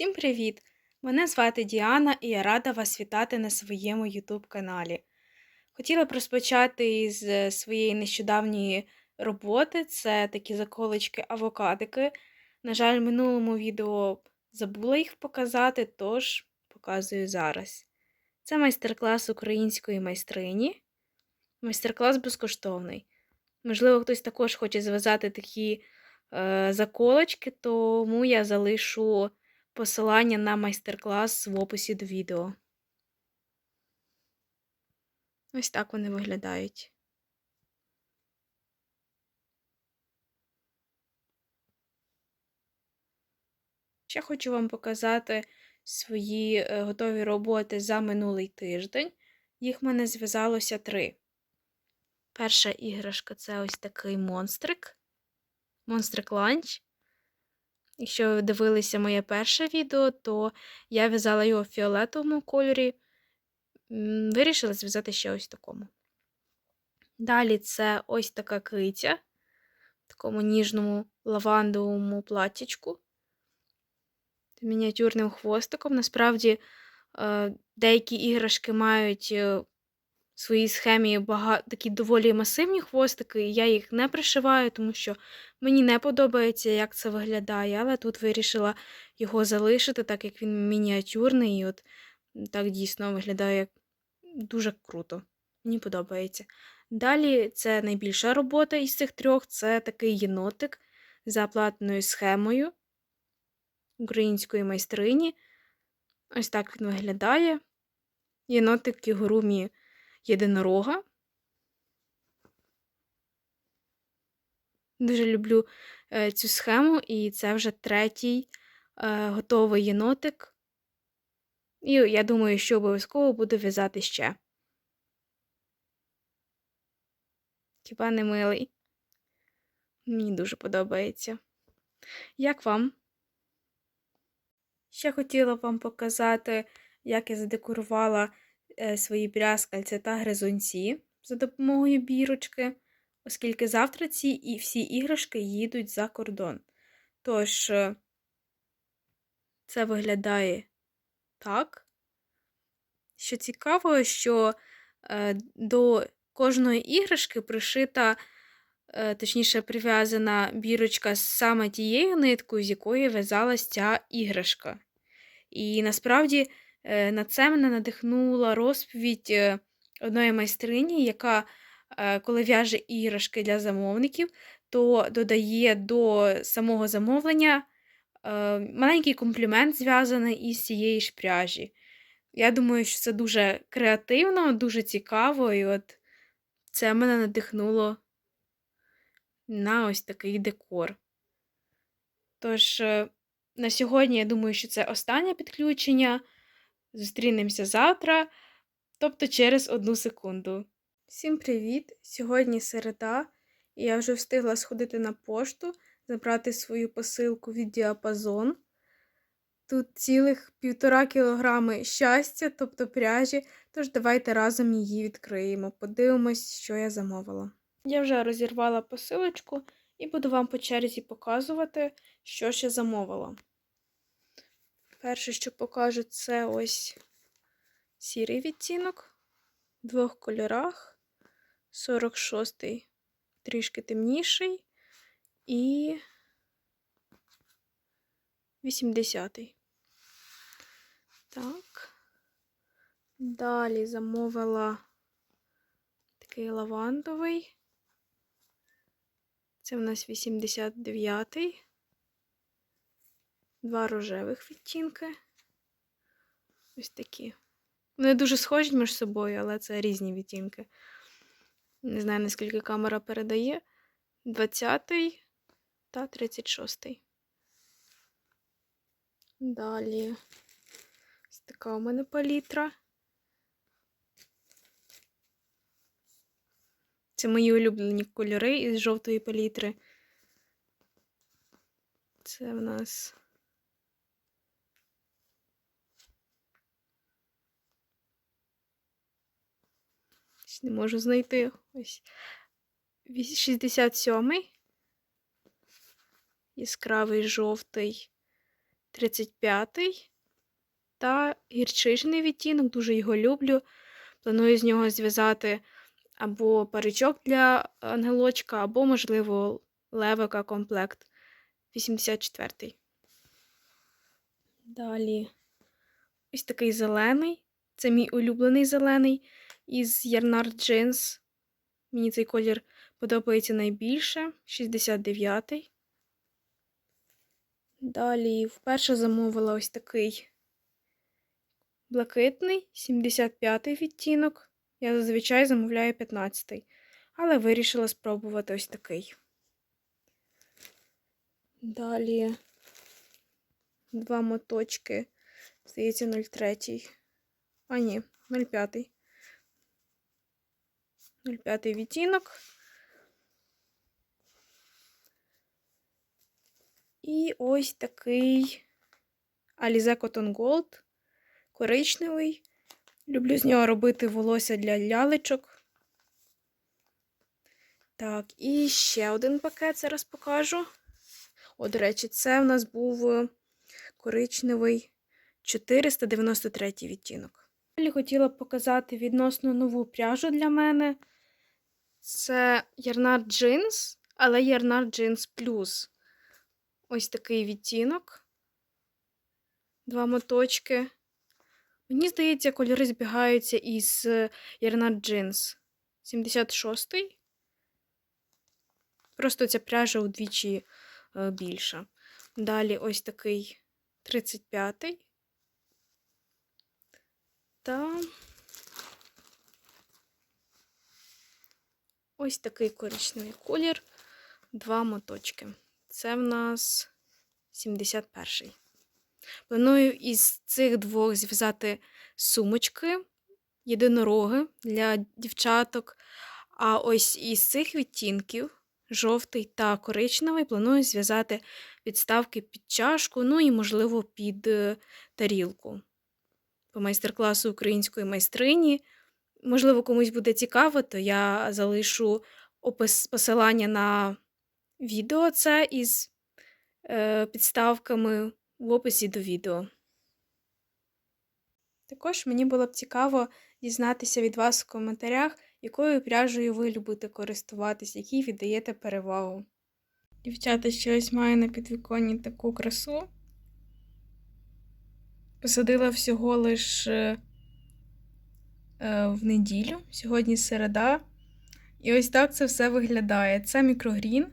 Всім привіт! Мене звати Діана і я рада вас вітати на своєму YouTube каналі. Хотіла б розпочати із е, своєї нещодавньої роботи. Це такі заколочки авокадики. На жаль, в минулому відео забула їх показати, тож показую зараз. Це майстер-клас української майстрині. Майстер-клас безкоштовний. Можливо, хтось також хоче зв'язати такі е, заколочки, тому я залишу посилання на майстер-клас в описі до відео. Ось так вони виглядають. Ще хочу вам показати свої е, готові роботи за минулий тиждень. Їх в мене зв'язалося три. Перша іграшка це ось такий монстрик. Монстрик ланч. Якщо ви дивилися моє перше відео, то я в'язала його в фіолетовому кольорі. Вирішила зв'язати ще ось такому. Далі це ось така киця в такому ніжному лавандовому платтячку. Мініатюрним хвостиком. Насправді, е, деякі іграшки мають е, своїй схемі багато, такі доволі масивні хвостики, і я їх не пришиваю, тому що мені не подобається, як це виглядає, але тут вирішила його залишити, так як він мініатюрний, і от так дійсно виглядає дуже круто. Мені подобається. Далі це найбільша робота із цих трьох це такий єнотик за платною схемою української майстрині. Ось так він виглядає. Єнотик кігурумі єдинорога. Дуже люблю е, цю схему, і це вже третій е, готовий єнотик. І я думаю, що обов'язково буду в'язати ще. Хіба не милий? Мені дуже подобається. Як вам? Ще хотіла вам показати, як я задекорувала свої брязкальця та гризунці за допомогою бірочки, оскільки завтра ці і всі іграшки їдуть за кордон. Тож, е, це виглядає так. Що цікаво, що е, до кожної іграшки пришита, е, точніше, прив'язана бірочка саме тією ниткою, з якої в'язалась ця іграшка. І насправді е, на це мене надихнула розповідь е, одної майстрині, яка, е, коли в'яже іграшки для замовників, то додає до самого замовлення е, маленький комплімент, зв'язаний із цієї ж пряжі. Я думаю, що це дуже креативно, дуже цікаво, і от це мене надихнуло на ось такий декор. Тож, е, на сьогодні, я думаю, що це останнє підключення. Зустрінемося завтра, тобто через одну секунду. Всім привіт! Сьогодні середа, і я вже встигла сходити на пошту, забрати свою посилку від діапазон. Тут цілих півтора кілограми щастя, тобто пряжі, тож давайте разом її відкриємо. Подивимось, що я замовила. Я вже розірвала посилочку і буду вам по черзі показувати, що ще замовила. Перше, що покажу, це ось сірий відтінок в двох кольорах. 46-й трішки темніший і 80-й. Так. Далі замовила такий лавандовий. Це в нас 89-й. Два рожевих відтінки. Ось такі. Вони дуже схожі між собою, але це різні відтінки. Не знаю, наскільки камера передає. 20-й та 36-й. Далі ось така у мене палітра. Це мої улюблені кольори із жовтої палітри. Це в нас. Не можу знайти ось 67-й. Яскравий жовтий 35-й. та гірчичний відтінок, дуже його люблю. Планую з нього зв'язати або паричок для ангелочка, або, можливо, левика комплект 84. Далі ось такий зелений. Це мій улюблений зелений із Ярнард Jeans. Мені цей колір подобається найбільше. 69-й. Далі вперше замовила ось такий блакитний, 75-й відтінок. Я зазвичай замовляю 15-й, але вирішила спробувати ось такий. Далі два моточки, здається, 03. А, ні, 05. 05 відтінок. І ось такий Alize Cotton Gold коричневий. Люблю з нього робити волосся для лялечок. Так, і ще один пакет зараз покажу. О, до речі, це в нас був е, коричневий 493 відтінок. Далі хотіла показати відносно нову пряжу для мене. Це Ярнард Jeans, але Ярнард Jeans Plus. Ось такий відтінок. Два моточки. Мені здається, кольори збігаються із Ярнард Jeans 76-й. Просто ця пряжа удвічі е, більша. Далі ось такий 35-й. Та ось такий коричневий колір. Два моточки. Це в нас 71-й. Планую із цих двох зв'язати сумочки, єдинороги для дівчаток. А ось із цих відтінків, жовтий та коричневий, планую зв'язати підставки під чашку, ну і, можливо, під е, тарілку. По майстер-класу української майстрині. Можливо, комусь буде цікаво, то я залишу опис посилання на відео це із е, підставками в описі до відео. Також мені було б цікаво дізнатися від вас в коментарях, якою пряжею ви любите користуватись, якій віддаєте перевагу. Дівчата, ще ось маю на підвіконні таку красу. Посадила всього лише в неділю, сьогодні середа. І ось так це все виглядає. Це мікрогрін.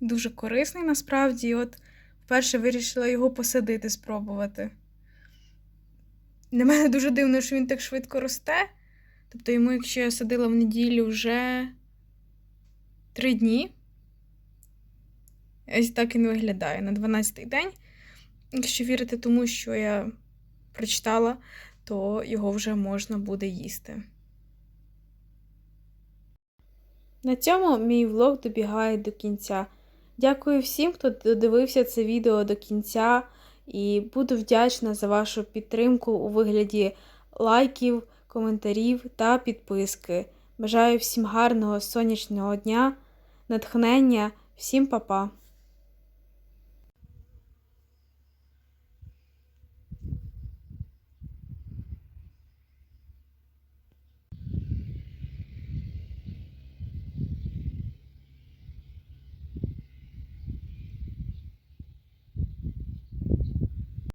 Дуже корисний насправді. І от вперше вирішила його посадити, спробувати. Для мене дуже дивно, що він так швидко росте. Тобто, йому, якщо я садила в неділю вже три дні, ось так він виглядає на 12-й день. Якщо вірити тому, що я прочитала, то його вже можна буде їсти. На цьому мій влог добігає до кінця. Дякую всім, хто додивився це відео до кінця, і буду вдячна за вашу підтримку у вигляді лайків, коментарів та підписки. Бажаю всім гарного сонячного дня, натхнення, всім па-па!